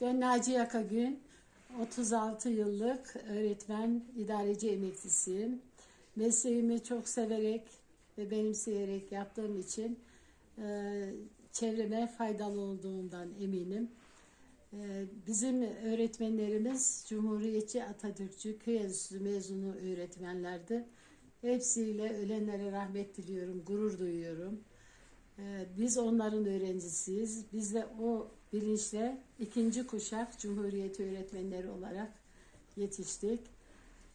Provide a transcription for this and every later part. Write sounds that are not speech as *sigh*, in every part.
Ben Naciye Akagün, 36 yıllık öğretmen, idareci emeklisiyim. Mesleğimi çok severek ve benimseyerek yaptığım için e, çevreme faydalı olduğundan eminim. E, Bizim öğretmenlerimiz Cumhuriyetçi Atatürkçü köy enstitüsü mezunu öğretmenlerdi. Hepsiyle ölenlere rahmet diliyorum, gurur duyuyorum. Ee, Biz onların öğrencisiyiz. Biz de o bilinçle ikinci kuşak Cumhuriyet öğretmenleri olarak yetiştik.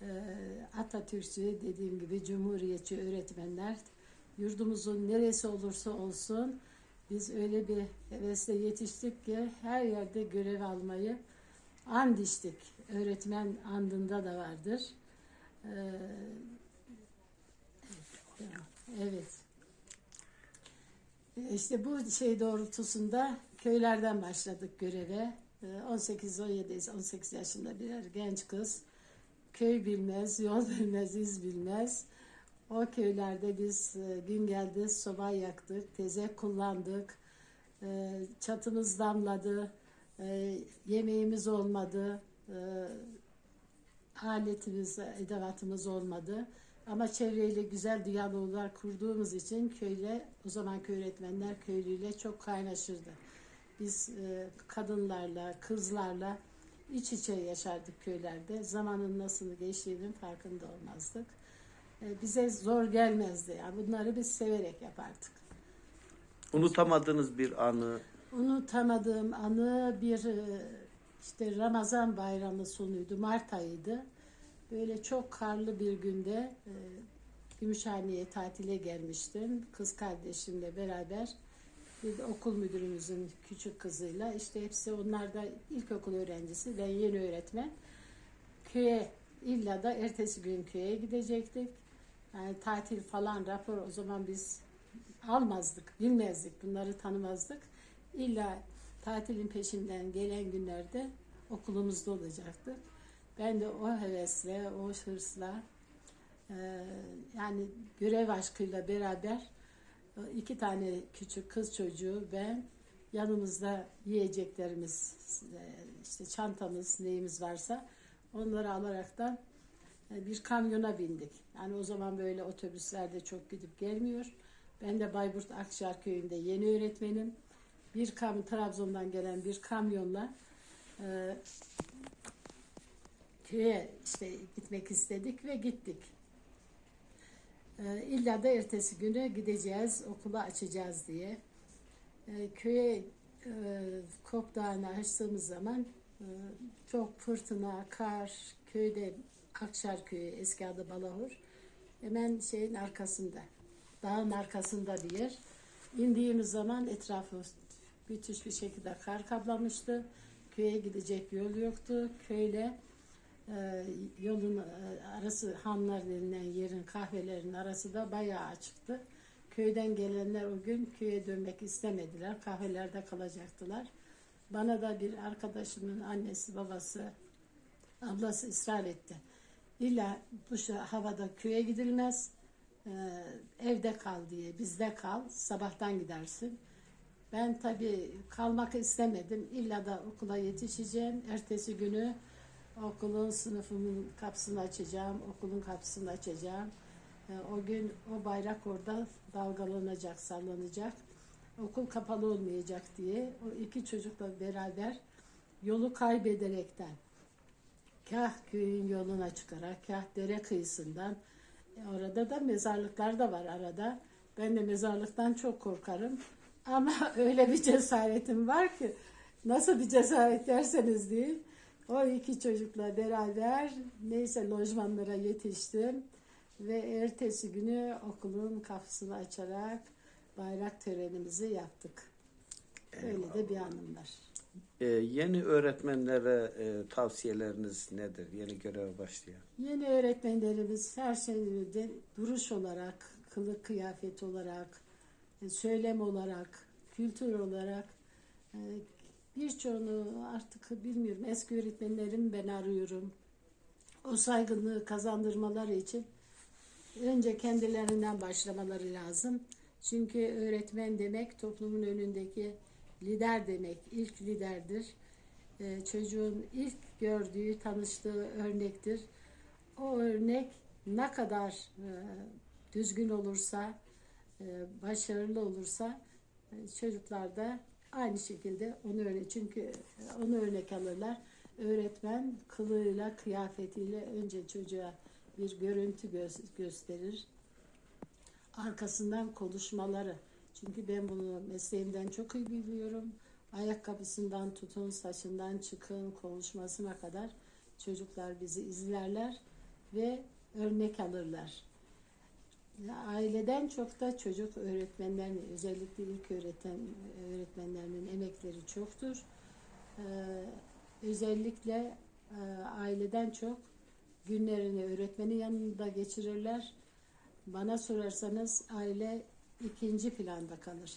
Ee, Atatürkçü dediğim gibi Cumhuriyetçi öğretmenler yurdumuzun neresi olursa olsun biz öyle bir hevesle yetiştik ki her yerde görev almayı and içtik. Öğretmen andında da vardır. Ee, Evet. İşte bu şey doğrultusunda köylerden başladık göreve. 18-17, 18 yaşında birer genç kız. Köy bilmez, yol *laughs* bilmez, iz bilmez. O köylerde biz e, gün geldi soba yaktık, tezek kullandık. E, Çatımız damladı, e, yemeğimiz olmadı, e, aletimiz, edevatımız olmadı. Ama çevreyle güzel diyaloglar kurduğumuz için köyle, o zamanki öğretmenler köylüyle çok kaynaşırdı. Biz e, kadınlarla, kızlarla iç içe yaşardık köylerde. Zamanın nasıl geçtiğinin farkında olmazdık. E, bize zor gelmezdi. Yani bunları biz severek yapardık. Unutamadığınız bir anı, Unutamadığım anı bir e, işte Ramazan bayramı sonuydu, Mart ayıydı. Böyle çok karlı bir günde e, Gümüşhane'ye tatile gelmiştim. Kız kardeşimle beraber bir de okul müdürümüzün küçük kızıyla işte hepsi onlar da ilkokul öğrencisi ben yeni öğretmen köye illa da ertesi gün köye gidecektik. Yani tatil falan rapor o zaman biz almazdık, bilmezdik, bunları tanımazdık. İlla tatilin peşinden gelen günlerde okulumuzda olacaktı. Ben de o hevesle, o hırsla yani görev aşkıyla beraber iki tane küçük kız çocuğu ben yanımızda yiyeceklerimiz e, işte çantamız neyimiz varsa onları alaraktan e, bir kamyona bindik. Yani o zaman böyle otobüslerde çok gidip gelmiyor. Ben de Bayburt Akşar köyünde yeni öğretmenim. Bir kam Trabzon'dan gelen bir kamyonla e, köye işte gitmek istedik ve gittik. Ee, illa da ertesi günü gideceğiz, okula açacağız diye. Ee, köye e, Kop Dağı'nı açtığımız zaman e, çok fırtına, kar, köyde Akşar köyü, eski adı Balahur. Hemen şeyin arkasında, dağın arkasında bir yer. İndiğimiz zaman etrafı müthiş bir şekilde kar kaplamıştı. Köye gidecek yol yoktu. Köyle e, yolun e, arası hanlar denilen yerin kahvelerin arası da bayağı açıktı. Köyden gelenler o gün köye dönmek istemediler. Kahvelerde kalacaktılar. Bana da bir arkadaşımın annesi, babası, ablası ısrar etti. İlla bu havada köye gidilmez. e, evde kal diye, bizde kal, sabahtan gidersin. Ben tabii kalmak istemedim. İlla da okula yetişeceğim. Ertesi günü okulun sınıfımın kapısını açacağım, okulun kapısını açacağım. Ee, O gün o bayrak orada dalgalanacak, sallanacak. Okul kapalı olmayacak diye o iki çocukla beraber yolu kaybederekten kah köyün yoluna çıkarak, kah dere kıyısından e, orada da mezarlıklar da var arada. Ben de mezarlıktan çok korkarım. Ama *laughs* öyle bir cesaretim var ki nasıl bir cesaret derseniz deyin. O iki çocukla beraber neyse lojmanlara yetiştim ve ertesi günü okulun kapısını açarak bayrak törenimizi yaptık. Öyle de bir anım var. e, yeni öğretmenlere e, tavsiyeleriniz nedir? Yeni göreve başlayan. Yeni öğretmenlerimiz her şeyde duruş olarak, kılık kıyafet olarak, e, söylem olarak, kültür olarak e, birçoğunu artık bilmiyorum. Eski öğretmenlerim ben arıyorum. O saygınlığı kazandırmaları için önce kendilerinden başlamaları lazım. Çünkü öğretmen demek toplumun önündeki lider demek, ilk liderdir. e, çocuğun ilk gördüğü, tanıştığı örnektir. O örnek ne kadar e, düzgün olursa, e, başarılı olursa e, çocuklar da aynı şekilde onu örnek çünkü e, onu örnek alırlar. Öğretmen kılığıyla, kıyafetiyle önce çocuğa bir görüntü gö- gösterir. Arkasından konuşmaları. Çünkü ben bunu mesleğimden çok iyi biliyorum. Ayakkabısından tutun, saçından çıkın, konuşmasına kadar çocuklar bizi izlerler ve örnek alırlar. Aileden çok da çocuk öğretmenlerin, özellikle ilk öğreten öğretmenlerinin emekleri çoktur. Ee, özellikle e, aileden çok günlerini öğretmenin yanında geçirirler. Bana sorarsanız aile ikinci planda kalır.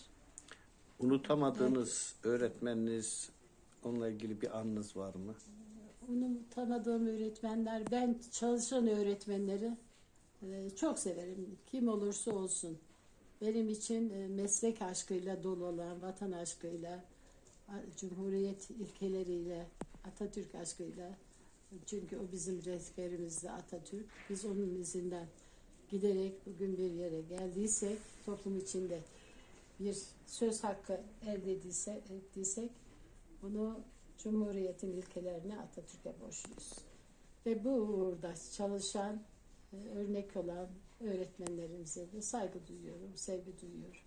Unutamadığınız öğretmeniniz, onunla ilgili bir anınız var mı? Onu tanıdığım öğretmenler, ben çalışan öğretmenleri e, çok severim. Kim olursa olsun. Benim için e, meslek aşkıyla dolu olan, vatan aşkıyla, Cumhuriyet ilkeleriyle, Atatürk aşkıyla. Çünkü o bizim rehberimizdi Atatürk. Biz onun izinden giderek bugün bir yere geldiysek, toplum içinde bir söz hakkı elde edilse, ettiysek bunu Cumhuriyet'in ilkelerine Atatürk'e borçluyuz. Ve bu uğurda çalışan, örnek olan öğretmenlerimize de saygı duyuyorum, sevgi duyuyorum.